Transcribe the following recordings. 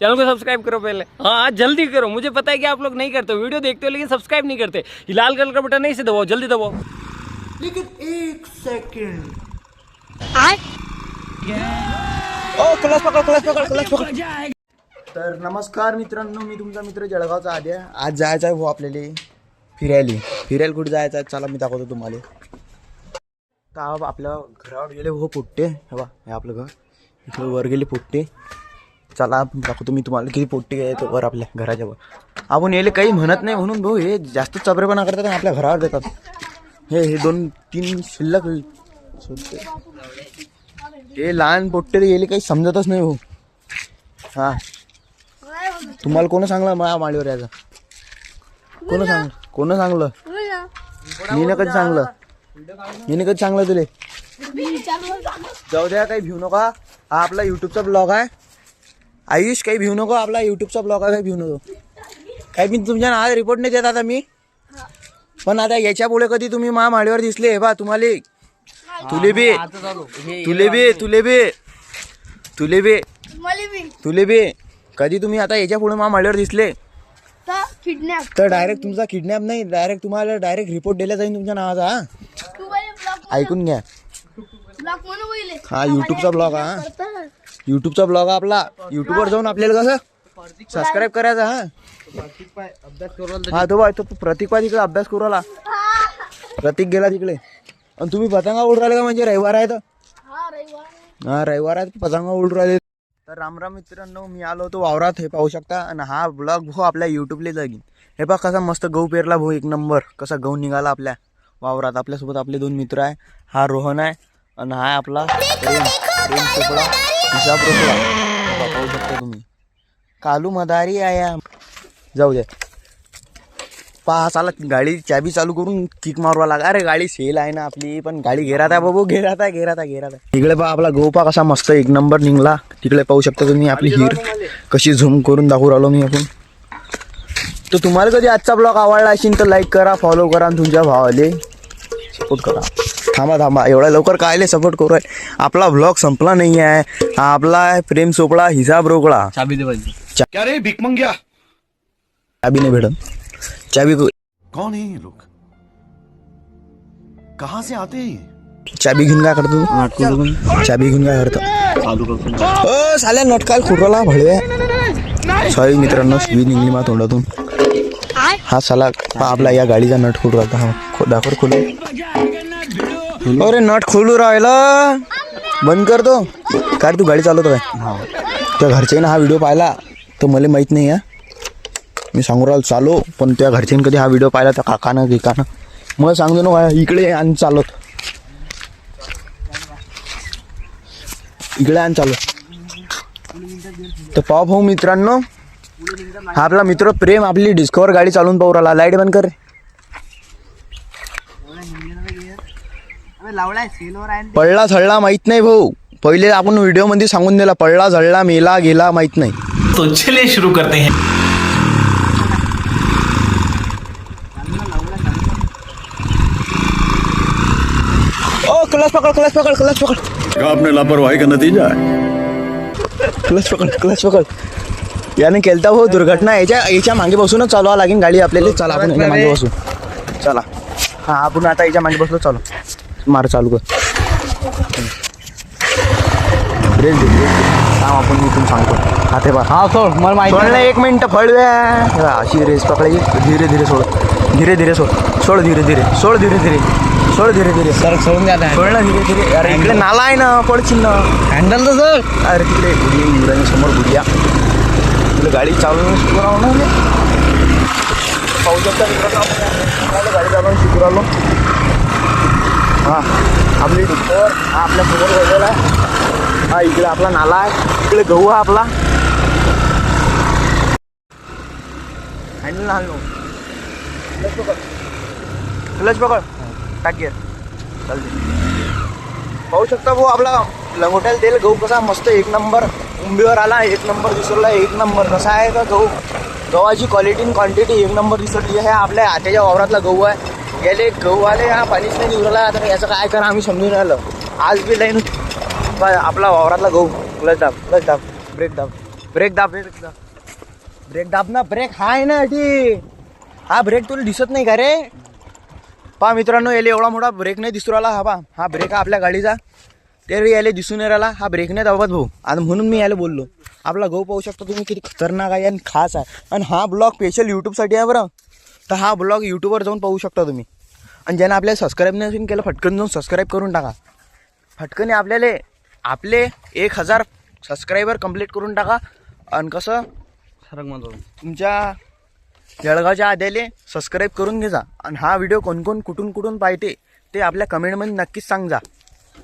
Channel को subscribe करो पहले। हाँ हाँ जल्दी करो मुझे पता है कि आप लोग नहीं करते हो। वीडियो देखते हो लेकिन सब्सक्राइब नहीं करते। ये लाल कलर का बटन नहीं से दबाओ जल्दी दबाओ। ओ क्लास पकड क्लास पकड क्लास पकड। तर नमस्कार मित्रांनो मी तुमचा मित्र जळगावचा आद्या. आज जायचं आहे भाऊ आपल्याला फिरायला. फिरायला कुठे जायचं आहे? चला मी दाखवतो तुम्हाला. तर आपल्या घरावर गेले हो पोट्टे. हे बा हे आपलं घर. इकडे वर गेले पोट्टे. चला दाखवतो मी तुम्हाला किती पोट्टी आहे वर आपल्या घराच्या आपण याले काही म्हणत नाही म्हणून भाऊ हे जास्त चबरेपणा करतात आणि आपल्या घरावर देतात. हे हे दोन तीन शिल्लक हे लहान पोट्टे गेले काही समजतच नाही भाऊ. हा. तुम्हाला कोण सांगलं माझ्या माळीवर यायचं? कोण सांग कोण सांगलं? मीनं कधी सांगलं? मीनं कधी सांगलं तुले? जाऊ द्या काही भिऊ नका. हा आपला युट्यूबचा ब्लॉग आहे. आयुष काही भिऊ नको आपला युट्यूबचा ब्लॉग आहे काही भिऊ नको. काही मी तुमच्या नावात रिपोर्ट नाही देत आता मी. पण आता याच्यापुढे कधी तुम्ही माझ्या माळीवर दिसले हे बा तुम्हाला तुले बी तुले बी तुले बी तुले बी. तुले बी. कधी तुम्ही आता याच्यापुढे मा माळ्यावर दिसले? किडनॅप तर डायरेक्ट तुमचा किडनॅप नाही डायरेक्ट तुम्हाला डायरेक्ट रिपोर्ट दिला जाईल तुमच्या नावाचा हा. तू पहिले ब्लॉग ऐकून घ्या. ब्लॉग म्हणून पहिले हा युट्यूबचा ब्लॉग हा. युट्यूबचा ब्लॉग आपला. युट्यूबवर जाऊन आपल्याला कसं सबस्क्राईब करायचा हा? हा तो बाय तो प्रतीक पाय तिकडे अभ्यास करू आला प्रतीक गेला तिकडे. आणि तुम्ही पतंगा उडू राहिले का म्हणजे रविवार आहे तर हा रविवार आहे पतंगा उडू राहिले. तर रामराम मित्रांनो मी आलो होतो वावरात हे पाहू शकता. आणि हा ब्लॉग भाऊ आपल्या युट्यूबला जागीन हे पहा कसा मस्त गहू पेरला भाऊ एक नंबर. कसा गहू निघाला आपल्या वावरात. आपल्यासोबत आपले दोन मित्र आहे. हा रोहन आहे. आणि हा आपला प्रेम. प्रेम चोपडा हिसाब पहा, शकता तुम्ही. कालू मदारी आया. जाऊ द्या पहा चाला गाडी चाबी चालू करून किक मारवा लागा. अरे गाडी सेल आहे ना आपली पण गाडी घेरात आहे बाबू घेरात आहे घेरात आहे घेरात आहे इकडे पहा आपला गोपा कसा मस्त एक नंबर निघला. तिकडे पाहू शकता तुम्ही आपली हिर कशी झूम करून दाखवू राहिलो मी आपण. तर तुम्हाला कधी आजचा ब्लॉग आवडला असेल तर लाईक करा फॉलो करा आणि तुमच्या भावाले. सपोर्ट करा. थांबा थांबा. एवढ्या लवकर कायले सपोर्ट करू आहे आपला ब्लॉग संपला नाही आहे. हा आपला आहे प्रेम चोपडा हिसाब रोकडा चाबी दे भाई. क्या रे भिक मंग्या चाबी नाही भेटत. चाबी कौन है ये लोग? कहाँ से आते हैं ये? चाबी घेऊन काय करतो चाबी घेऊन काय करतो? अ साल्या नटकाल खुरला भळवे सॉरी मित्रांनो शिवी निघली मा तोंडातून. हा साला पहा आपला या गाडीचा नट राहता हा दाखव खोलू. अरे नट खोलू राहिला. बंद करतो काय तू गाडी चालवतो काय? त्या घरच्यानं हा व्हिडिओ पाहिला तर मला माहीत नाही हा. मी सांगू राहिलो चालो. पण त्या घरच्यानं कधी हा व्हिडिओ पाहिला तर काकानं गिकानं. मग सांगतो ना इकडे आणि चालत इकडे आणि चालू तर पाव भाऊ मित्रांनो हा आपला मित्र प्रेम आपली डिस्कवर गाडी चालून पाहू राहिला. लाइट बंद कर रे. पडला झडला माहीत नाही भाऊ. पहिले आपण व्हिडिओमध्ये सांगून दिला पडला झडला मेला गेला माहीत नाही. तो चलिए शुरू करते हैं. ओ क्लच पकड क्लच पकड क्लच पकड. आपने लापरवाही का नतीजा है? क्लच पकड क्लच पकड. याने केलता भाऊ दुर्घटना याच्या याच्या मागे बसूनच चालवा लागेल गाडी आपल्याला. चला आपण याच्या मागे बसू. चला. हा आपण आता याच्या मागे बसलो चालू. मार चालू कर. ब्रेक दे ब्रेक दे. थांब आपण मी इथून सांगतो. हा ते बा हाँ सोड. मला माहिती सोडलं एक मिनिट बघा, अशी रेस पकडायची. धीरे धीरे सोड. धीरे धीरे सोड. सोड धीरे धीरे. सोड धीरे धीरे. सोड धीरे धीरे. सर सोडून द्या सोड ना धीरे धीरे. अरे इकडे नाला आहे ना पडशील ना. हँडल तर सर अरे तिकडे बुडिया युवराच्या समोर बुडिया तुला गाडी चालवून शिकू राहू ना आपल्याला गाडी चालवून शिकू राहिलो हां आपली डुक्कर हा आपल्यासमोर वगैरे आहे. हा इकडे आपला नाला आहे. इकडे गहू आहे आपला. हॅन्डल हॅलो क्लच पकड. क्लच पकड. टाक चालते पाहू शकता भाऊ आपला लंगोट्याला तेल गहू कसा मस्त एक नंबर उंबीवर आला एक नंबर दिसरला एक नंबर कसा आहे का गहू? गव्हाची क्वालिटी आणि क्वांटिटी एक नंबर दिसरली आहे. आपल्या आत्याच्या वावरातला गहू आहे. गेले गहू आले हा पाणीच नाही निघाला. आता याचं काय करा आम्ही समजून राहिलो. आज बी लाईन आपला वावरातला गहू. क्लच दाब क्लच दाब. ब्रेक दाब. ब्रेक दाब. ब्रेक दाब. ब्रेक दाब ना ब्रेक हा आहे ना अटी हा ब्रेक तुला दिसत नाही का रे? पहा मित्रांनो याला एवढा मोठा ब्रेक नाही दिसू राहिला. हा पा हा ब्रेक आपल्या गाडीचा. ते याला दिसून नाही राहिला. हा ब्रेक नाही दाबत भाऊ. आणि म्हणून मी याला बोललो. आपला गहू पाहू शकता तुम्ही किती खतरनाक आहे आणि खास आहे. आणि हा ब्लॉग स्पेशल यूट्यूबसाठी आहे बरं. तर हा ब्लॉग यूट्यूबवर जाऊन पाहू शकता तुम्ही. आणि ज्यानं आपल्याला सबस्क्राईब नसून केलं फटकन जाऊन सबस्क्राईब करून टाका. फटकने आपल्याला आपले एक हजार सबस्क्रायबर कंप्लीट करून टाका. आणि कसं? तुमच्या जळगावच्या आद्याले सबस्क्राईब करून घेजा आणि हा व्हिडिओ कोणकोण कुठून कुठून पाहते ते आपल्या कमेंटमध्ये नक्कीच सांग जा.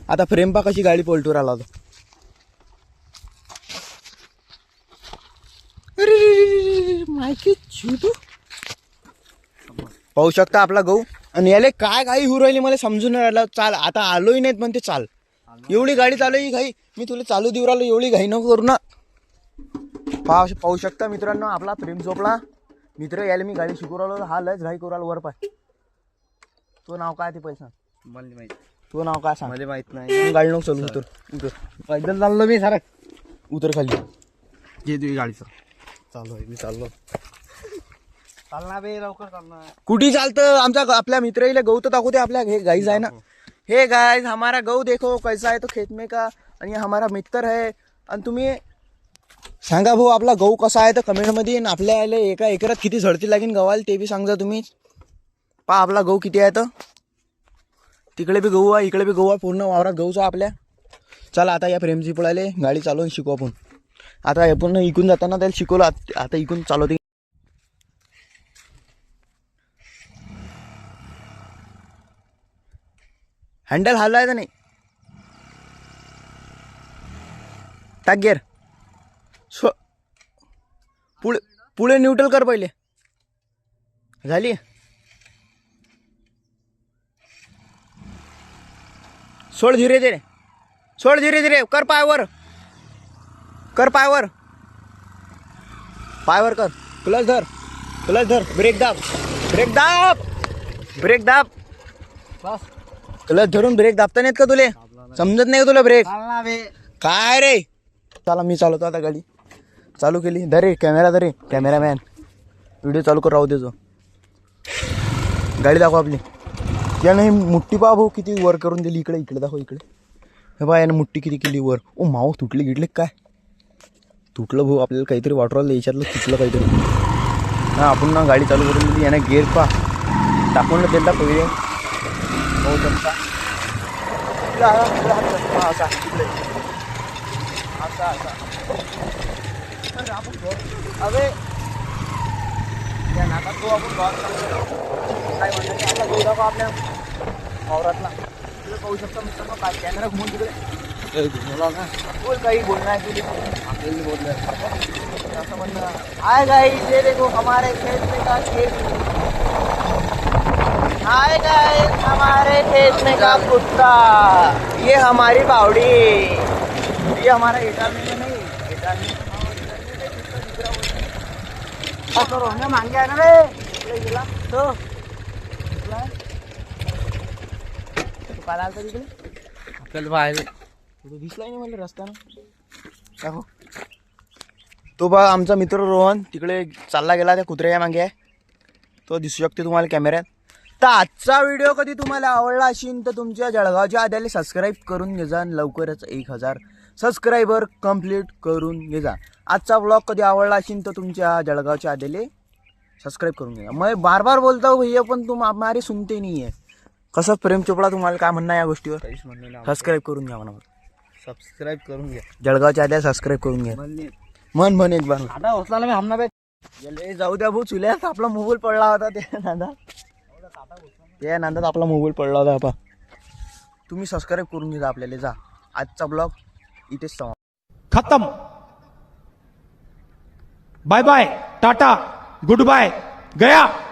आता फ्रेम पा कशी गाडी पलटू आला तो. माहिती चिवटू पाहू शकता आपला गहू. आणि याले काय गाई होऊ राहिली मला समजून नाही राहिलं. चाल आता आलोही नाहीत पण ते चाल. एवढी गाडी चालू ही घाई. मी तुला चालू देऊ राहिलो एवढी घाई नको करू ना. पाहू पाहू शकता मित्रांनो आपला प्रेम झोपला. मित्र यायला मी गाडी शिकू राहिलो. हा लयच घाई करू राहिलो वर पाय. तो नाव काय ते पैसा मला माहीत. तो नाव काय सांग. मला माहीत नाही. तू गाडी नको चल उतर उतर पैदल चाललो मी सारा. उतर खाली. घे तुझी गाडीचं चालू. आहे मी चाललो. चालना बे लवकर चालना कुठे चालतं? आमच्या ग- आपल्या मित्र इले गहू तर दाखवते आपल्या. हे गाईज आहे ना. हे गाइस हमारा गहू देखो कैसा है तो खेत में का. आणि हमारा मित्र है. आणि तुम्ही सांगा भाऊ आपला गहू कसा आहे तर कमेंटमध्ये आणि आपल्या याले एका एकरात किती झडती लागेल गव्हाल ते बी सांगा तुम्ही. पहा आपला गहू किती आहे तर. तिकडे बी गहू आहे इकडे बी गहू आहे. पूर्ण वावरात गहूच आहे आपल्या. चला आता या प्रेमजी पळाले गाडी चालवून शिकू आपण. आता हे पूर्ण इकून जाताना त्याला शिकवलं. आत- आता इकून चालवते. हँडल हलवायचं नाही? टाक गेर सो पुढे पुढे न्यूट्रल कर पहिले. झाली? सोड धीरे धीरे. सोड धीरे धीरे. कर पायवर. कर पायवर. पायवर कर. क्लच धर. क्लच धर. ब्रेक दाब. ब्रेक दाब. ब्रेक दाब. बस. क्लच धरून ब्रेक दाबता नाहीत का तुले? समजत नाही का तुला ब्रेक काय रे? चला मी चालवतो आता गाडी. चालू केली. धरे कॅमेरा धरे कॅमेरामॅन व्हिडिओ चालू कर राहू देजो गाडी दाखव आपली. यानं ही मुठ्ठी पहा भाऊ किती वर करून दिली इकडे इकडे दाखव इकडे. हे बा यानं मुठ्ठी किती केली वर. ओ माऊ तुटली गिटले काय? तुटलं भाऊ आपल्याला काहीतरी वाटर राहिलं याच्यातलं तुटलं काहीतरी. हा आपण ना गाडी चालू करून दिली यानं गेअर पा टाकून दिला पहिले पाहू शकता इकडे हा, इकडे हात कर. हा, असा इकडे असा असा अरे आपण घर- अबे या नाकात गहू आपण गावात चाललो. काय म्हणतात आपला गहू दाखव आपल्या वावरातला तिकडे पाहू शकता मित्रांनो काय कॅमेरा घुमून तिकडे बोला ना बोल काही बोलणं आहे तुझे आपल्याला बोललं असं म्हणणं आय गाई ये देखो हमारे खेत में का खेत आए गए हमारे खेत में का कुत्ता। ये हमारी बावड़ी। ये हमारा इटारनी में नहीं इटारनी तो रोहने मांगे आहे ना रे। तो आपल्याला दिसलाय नाही मला रस्त्यानं दाखव तो बा आमचा मित्र रोहन तिकडे चालला गेला त्या कुत्र्याच्या मागे आहे. तो दिसू शकते तुम्हाला कॅमेऱ्यात तर आजचा व्हिडिओ कधी तुम्हाला आवडला असेल तर तुमच्या जळगावच्या आद्याला सबस्क्राईब करून घे जा. आणि लवकरच एक हजार सबस्क्रायबर कंप्लीट करून घे जा. आजचा ब्लॉग कधी आवडला असेल तर तुमच्या जळगावच्या आद्याले सबस्क्राईब करून घ्या मैं बार बार बोलता हूँ भैया पण तुम हमारी सुनते नहीं है. कसं प्रेम चोपडा तुम्हाला काय म्हणणं आहे या गोष्टीवर? काहीच म्हणलं नाही सबस्क्राईब करून घ्या म्हणा. सबस्क्राईब करून घ्या. जळगावच्या आद्या सबस्क्राईब करून घ्या. मन म्हण एक बार आता होसला मी हमना जाऊ द्या भाऊ चुल्यात आपला मोबाईल पडला होता त्या नांदात त्या नांदात आपला मोबाईल पडला होता आपा. तुम्ही सबस्क्राईब करून घ्या आपल्याला जा. आजचा ब्लॉग इथेच समाप्त. खत्म. Bye bye tata good bye गया.